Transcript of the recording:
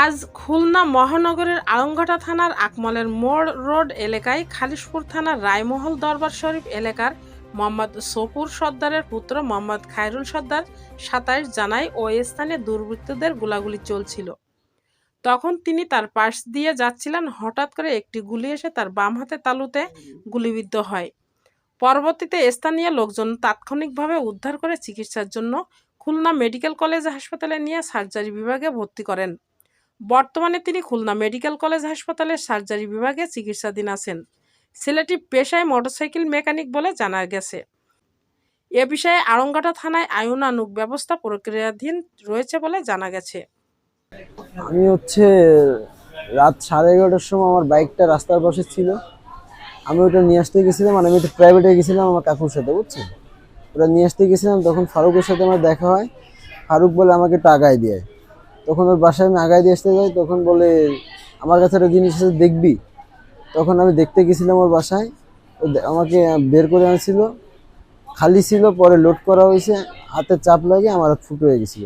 আজ খুলনা মহানগরের আলমঘাটা থানার আকমলের মোড় রোড এলাকায় খালিশপুর থানার রায়মহল দরবার শরীফ এলাকার মোহাম্মদ সপুর সর্দারের পুত্র মোহাম্মদ খায়রুল সর্দার সাতাইশ জানায় ওই স্থানে দুর্বৃত্তদের গোলাগুলি চলছিল। তখন তিনি তার পাশ দিয়ে যাচ্ছিলেন, হঠাৎ করে একটি গুলি এসে তার বাম হাতে তালুতে গুলিবিদ্ধ হয়। পরবর্তীতে স্থানীয় লোকজন তাৎক্ষণিকভাবে উদ্ধার করে চিকিৎসার জন্য খুলনা মেডিকেল কলেজ হাসপাতালে নিয়ে সার্জারি বিভাগে ভর্তি করেন। বর্তমানে তিনি খুলনা মেডিকেল কলেজ হাসপাতালের সার্জারি বিভাগে চিকিৎসাধীন আছেন। ছেলেটি পেশায় মোটরসাইকেল মেকানিক বলে জানা গেছে। এ বিষয়ে আরঙ্গাটা থানায় আইনানুগ ব্যবস্থা প্রক্রিয়াধীন রয়েছে বলে জানা গেছে। আমি হচ্ছে রাত সাড়ে এগারোটার সময় আমার বাইকটা রাস্তার পাশে ছিল। আমি ওটা নিয়ে আসতে গেছিলাম মানে আমি একটু প্রাইভেটে গেছিলাম আমার কাকুর সাথে, বুঝছেন? ওটা নিয়ে আসতে গেছিলাম, তখন ফারুকের সাথে আমার দেখা হয়। ফারুক বলে আমাকে আগায় দিয়ে। তখন ওর বাসায় আমি আগায় দিয়ে আসতে যাই, তখন বলে, আমার কাছে একটা জিনিস আছে, দেখবি? তখন আমি দেখতে গেছিলাম ওর বাসায়, ও আমাকে বের করে আনছিল। খালি ছিল, পরে লোড করা হয়েছে, হাতে চাপ লাগে আমার হাত ফুটো হয়ে গেছিল।